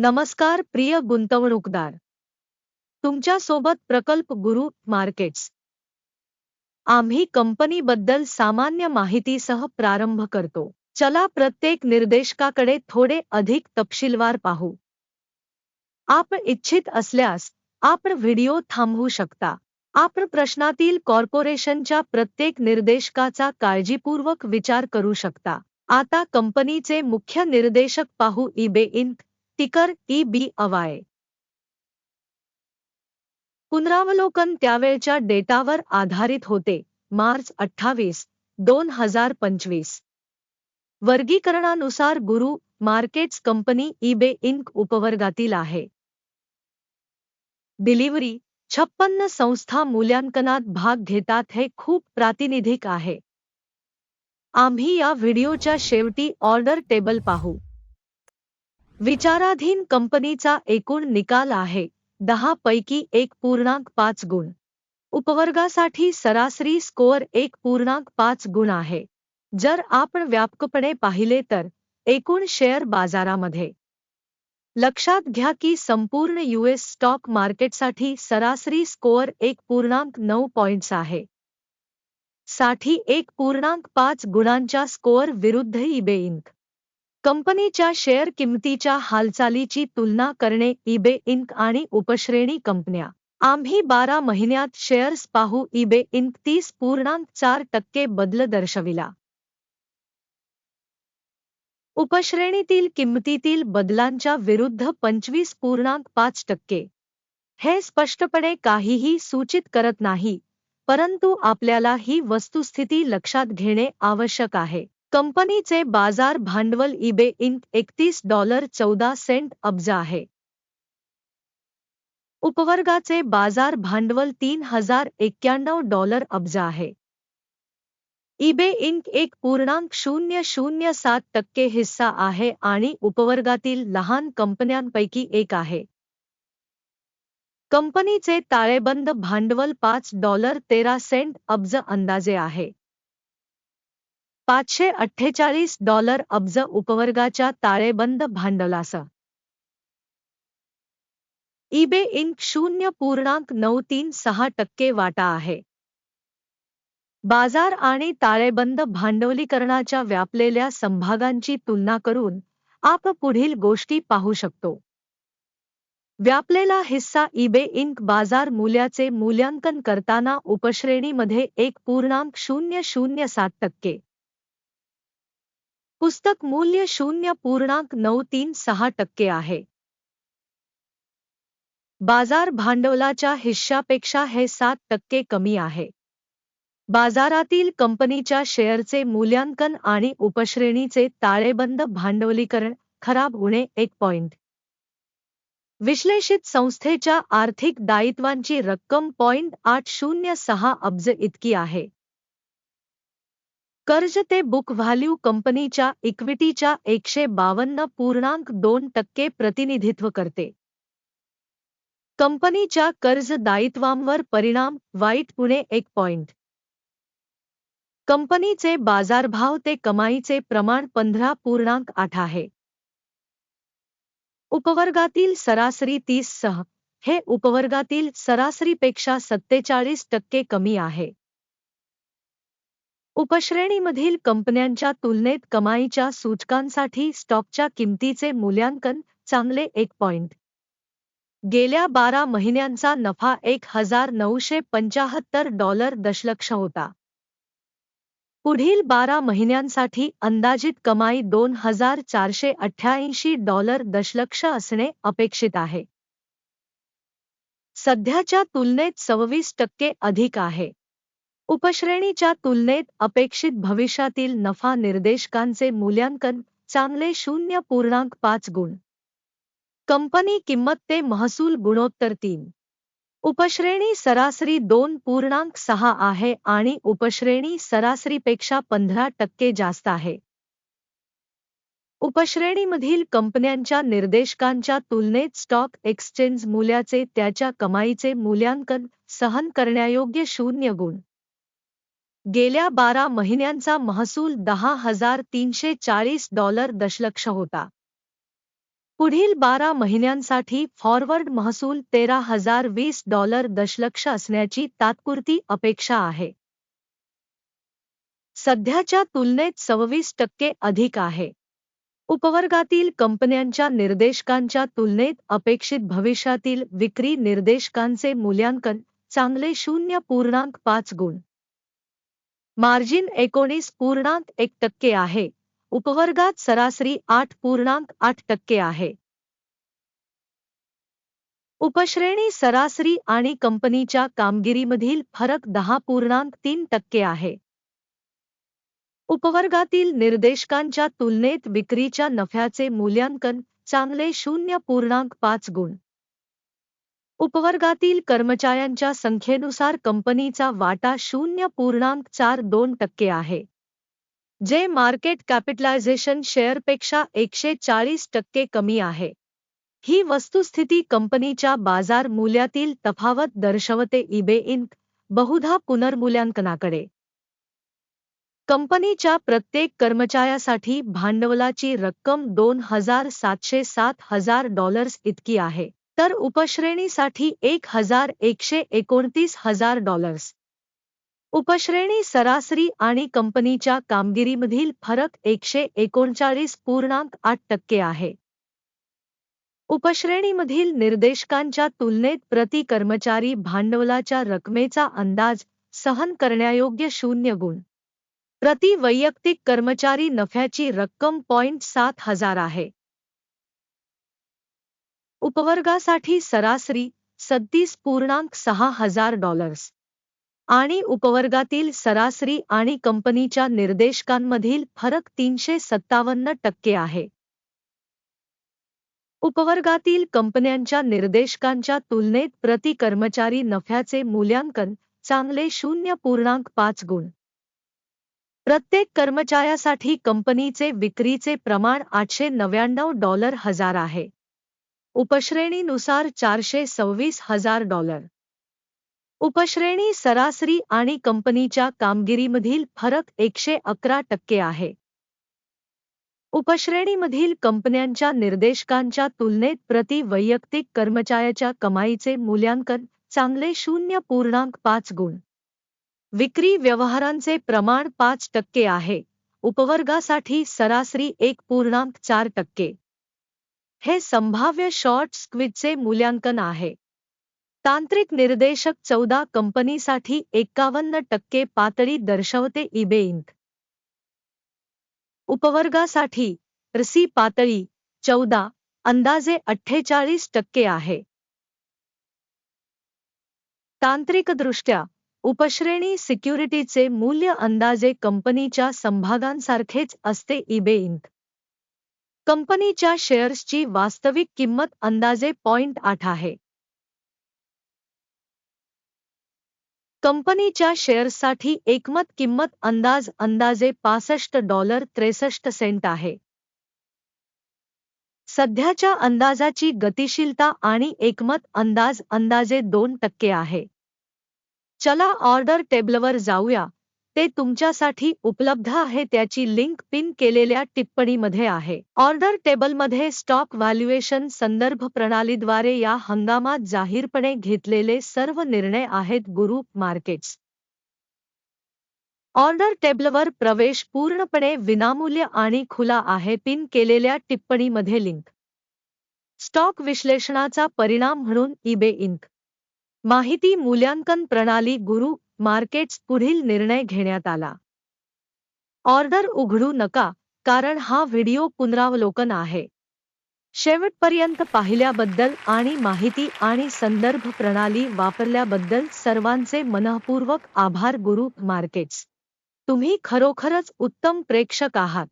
नमस्कार प्रिय गुंतवणूकदार. तुमच्यासोबत प्रकल्प गुरु मार्केट्स. आम्ही कंपनीबद्दल सामान्य माहितीसह प्रारंभ करतो. चला प्रत्येक निर्देशकाकडे थोडे अधिक तपशीलवार पाहू. आपण इच्छित असल्यास आपण व्हिडिओ थांबवू शकता. आपण प्रश्नातील कॉर्पोरेशनच्या प्रत्येक निर्देशकाचा काळजीपूर्वक विचार करू शकता. आता कंपनीचे मुख्य निर्देशक पाहू eBay Inc. Ticker E B A Y. पुनरावलोकन त्यावेळच्या डेटावर आधारित होते मार्च अठ्ठावीस दोन हजार पंचवीस. वर्गीकरणानुसार गुरु मार्केट्स कंपनी ईबे इंक उपवर्गातील आहे. डिलिव्हरी छप्पन्न संस्था मूल्यांकनात भाग घेतात हे खूप प्रातिनिधिक आहे. आम्ही या व्हिडिओच्या शेवटी ऑर्डर टेबल पाहू. विचाराधीन कंपनीचा एकूण निकाल आहे दहा पैकी एक पूर्णांक पाच गुण. उपवर्गासाठी सरासरी स्कोअर एक पूर्णांक पाच गुण आहे. जर आपण व्यापकपणे पाहिले तर एकूण शेअर बाजारामध्ये. लक्षात घ्या की संपूर्ण यूएस स्टॉक मार्केटसाठी सरासरी स्कोअर एक पूर्णांक नऊ पॉइंट्स आहे. साठी एक पूर्णांक पाच गुणांच्या स्कोअर विरुद्ध इबे इंक. कंपनीच्या शेअर किंमतीच्या हालचालीची तुलना करणे इबे इंक आणि उपश्रेणी कंपन्या. आम्ही बारा महिन्यात शेअर्स पाहू इबे इंक तीस पूर्णांक चार टक्के बदल दर्शविला. उपश्रेणीतील किंमतीतील बदलांच्या विरुद्ध पंचवीस पूर्णांक पाच टक्के. हे स्पष्टपणे काहीही सूचित करत नाही परंतु आपल्याला ही वस्तुस्थिती लक्षात घेणे आवश्यक आहे. कंपनीचे बाजार भांडवल इबे इंक एकतीस डॉलर चौदा सेंट अब्ज आहे. उपवर्गाचे बाजार भांडवल तीन हजार एक्क्याण्णव डॉलर अब्ज आहे. इबे इंक एक पूर्णांक शून्य शून्य सात टक्के हिस्सा आहे आणि उपवर्गातील लहान कंपन्यांपैकी एक आहे. कंपनीचे ताळेबंद भांडवल पाच डॉलर तेरा सेंट अब्ज अंदाजे आहे. पाचशे अठ्ठेचाळीस डॉलर अब्ज उपवर्गाच्या ताळेबंद भांडवलासह ईबे इंक शून्य पूर्णांक नऊ तीन सहा टक्के वाटा आहे. बाजार आणि ताळेबंद भांडवलीकरणाच्या व्यापलेल्या संभागांची तुलना करून आप पुढील गोष्टी पाहू शकतो. व्यापलेला हिस्सा ईबे इंक बाजार मूल्याचे मूल्यांकन करताना उपश्रेणीमध्ये एक पूर्णांक शून्य शून्य सात टक्के. पुस्तक मूल्य शून्य पूर्णांक नऊ तीन सहा टक्के आहे. बाजार भांडवलाच्या हिश्श्यापेक्षा हे सात टक्के कमी आहे. बाजारातील कंपनीच्या शेअरचे मूल्यांकन आणि उपश्रेणीचे ताळेबंद भांडवलीकरण खराब होणे एक पॉइंट. विश्लेषित संस्थेच्या आर्थिक दायित्वांची रक्कम पॉइंट आठ शून्य सहा अब्ज इतकी आहे. कर्ज ते बुक व्हॅल्यू कंपनीच्या इक्विटीच्या एकशे बावन्न पूर्णांक दोन टक्के प्रतिनिधित्व करते. कंपनीच्या कर्ज दायित्वांवर परिणाम वाईट पुणे एक पॉइंट कंपनीचे बाजारभाव ते कमाईचे प्रमाण पंधरा पूर्णांक आठ आहे. उपवर्गातील सरासरी तीस सह हे उपवर्गातील सरासरीपेक्षा सत्तेचाळीस टक्के कमी आहे. उपश्रेणीमधील कंपन्यांच्या तुलनेत कमाईच्या सूचकांसाठी स्टॉकच्या किंमतीचे मूल्यांकन चांगले एक पॉइंट. गेल्या बारा महिन्यांचा नफा एक हजार नऊशे पंचाहत्तर डॉलर दशलक्ष होता. पुढील बारा महिन्यांसाठी अंदाजित कमाई दोन हजार चारशे अठ्ठ्याऐंशी डॉलर दशलक्ष असणे अपेक्षित आहे. सध्याच्या तुलनेत सव्वीस टक्के अधिक आहे. उपश्रेणीच्या तुलनेत अपेक्षित भविष्यातील नफा निर्देशकांचे मूल्यांकन चांगले शून्य पूर्णांक पाच गुण. कंपनी किंमत ते महसूल गुणोत्तर तीन. उपश्रेणी सरासरी दोन पूर्णांक सहा आहे आणि उपश्रेणी सरासरीपेक्षा पंधरा टक्के जास्त आहे. उपश्रेणीमधील कंपन्यांच्या निर्देशकांच्या तुलनेत स्टॉक एक्सचेंज मूल्याचे त्याच्या कमाईचे मूल्यांकन सहन करण्यायोग्य शून्य गुण. गेल्या बारा महिन्यांचा महसूल दहा हजार तीनशे चाळीस डॉलर दशलक्ष होता. पुढील बारा महिन्यांसाठी फॉरवर्ड महसूल तेरा हजार वीस डॉलर दशलक्ष असण्याची तात्पुरती अपेक्षा आहे. सध्याच्या तुलनेत सव्वीस टक्के अधिक आहे. उपवर्गातील कंपन्यांच्या निर्देशकांच्या तुलनेत अपेक्षित भविष्यातील विक्री निर्देशकांचे मूल्यांकन चांगले शून्य पूर्णांक पाच गुण. मार्जिन एकोणीस पूर्णांक एक टक्के आहे. उपवर्गात सरासरी आठ पूर्णांक आठ टक्के आहे. उपश्रेणी सरासरी आणि कंपनीच्या कामगिरीमधील फरक दहा पूर्णांक तीन टक्के आहे. उपवर्गातील निर्देशकांच्या तुलनेत विक्रीच्या नफ्याचे मूल्यांकन चांगले शून्य पूर्णांक पाच गुण. उपवर्गातील कर्मचाऱ्यांच्या संख्येनुसार कंपनीचा वाटा शून्य पूर्णांक चार दोन टक्के आहे जे मार्केट कॅपिटलायझेशन शेअरपेक्षा एकशे चाळीस टक्के कमी आहे. ही वस्तुस्थिती कंपनीच्या बाजार मूल्यातील तफावत दर्शवते इबे इंक बहुधा पुनर्मूल्यांकनाकडे. कंपनीच्या प्रत्येक कर्मचाऱ्यासाठी भांडवलाची रक्कम दोन हजार सातशे सात हजार डॉलर्स इतकी आहे. तर उपश्रेणीसाठी एक हजार एकशे एकोणतीस हजार डॉलर्स उपश्रेणी सरासरी आणि कंपनीच्या कामगिरीमधील फरक एकशे एकोणचाळीस पूर्णांक आठ टक्के आहे. उपश्रेणीमधील निर्देशकांच्या तुलनेत प्रति कर्मचारी भांडवलाच्या रकमेचा अंदाज सहन करण्यायोग्य शून्य गुण. प्रति वैयक्तिक कर्मचारी नफ्याची रक्कम पॉइंट सात हजार आहे. उपवर्गासाठी सरासरी सत्तीस पूर्णांक सहा हजार डॉलर्स आणि उपवर्गातील सरासरी आणि कंपनीच्या निर्देशकांमधील फरक तीनशे सत्तावन्न टक्के आहे. उपवर्गातील कंपन्यांच्या निर्देशकांच्या तुलनेत प्रति कर्मचारी नफ्याचे मूल्यांकन चांगले शून्य पूर्णांक पाच गुण. प्रत्येक कर्मचाऱ्यासाठी कंपनीचे विक्रीचे प्रमाण आठशे नव्याण्णव डॉलर हजार आहे. उपश्रेणीनुसार चारशे सव्वीस हजार डॉलर. उपश्रेणी सरासरी आणि कंपनीच्या कामगिरीमधील फरक एकशे अकरा टक्के आहे. उपश्रेणीमधील कंपन्यांच्या निर्देशकांच्या तुलनेत प्रति वैयक्तिक कर्मचाऱ्याच्या कमाईचे मूल्यांकन चांगले शून्य पूर्णांक पाच गुण. विक्री व्यवहारांचे प्रमाण पाच टक्के आहे. उपवर्गासाठी सरासरी एक पूर्णांक चार टक्के. हे संभाव्य शॉर्ट स्क्विडचे मूल्यांकन आहे. तांत्रिक निर्देशक चौदा कंपनीसाठी एकावन्न टक्के पातळी दर्शवते इबे इंक उपवर्गासाठी रसी पातळी चौदा अंदाजे अठ्ठेचाळीस टक्के आहे. तांत्रिकदृष्ट्या उपश्रेणी सिक्युरिटीचे मूल्य अंदाजे कंपनीच्या संभागांसारखेच असते इबे इंक कंपनीच्या शेअर्सची वास्तविक किंमत अंदाजे पॉइंट आठ आहे. कंपनीच्या शेअर्ससाठी एकमत किंमत अंदाज अंदाजे पासष्ट डॉलर त्रेसष्ट सेंट आहे. सध्याच्या अंदाजाची गतिशीलता आणि एकमत अंदाज अंदाजे दोन टक्के आहे. चला ऑर्डर टेबलवर जाऊया. ते तुमच्यासाठी उपलब्ध आहे त्याची लिंक पिन केलेल्या टिप्पणीमध्ये आहे. ऑर्डर टेबलमध्ये स्टॉक व्हॅल्युएशन संदर्भ प्रणालीद्वारे या हंगामात जाहीरपणे घेतलेले सर्व निर्णय आहेत ग्रुप मार्केट्स. ऑर्डर टेबलवर प्रवेश पूर्णपणे विनामूल्य आणि खुला आहे पिन केलेल्या टिप्पणीमध्ये लिंक. स्टॉक विश्लेषणाचा परिणाम म्हणून इबे इंक. माहिती मूल्यांकन प्रणाली गुरु मार्केट्स पुढील निर्णय घेण्यात आला. ऑर्डर उघडू नका कारण हा व्हिडिओ पुनरावलोकन आहे. शेवटपर्यंत पाहिल्याबद्दल आणि माहिती आणि संदर्भ प्रणाली वापरल्याबद्दल सर्वांचे मनःपूर्वक आभार गुरु मार्केट्स. तुम्ही खरोखरच उत्तम प्रेक्षक आहात.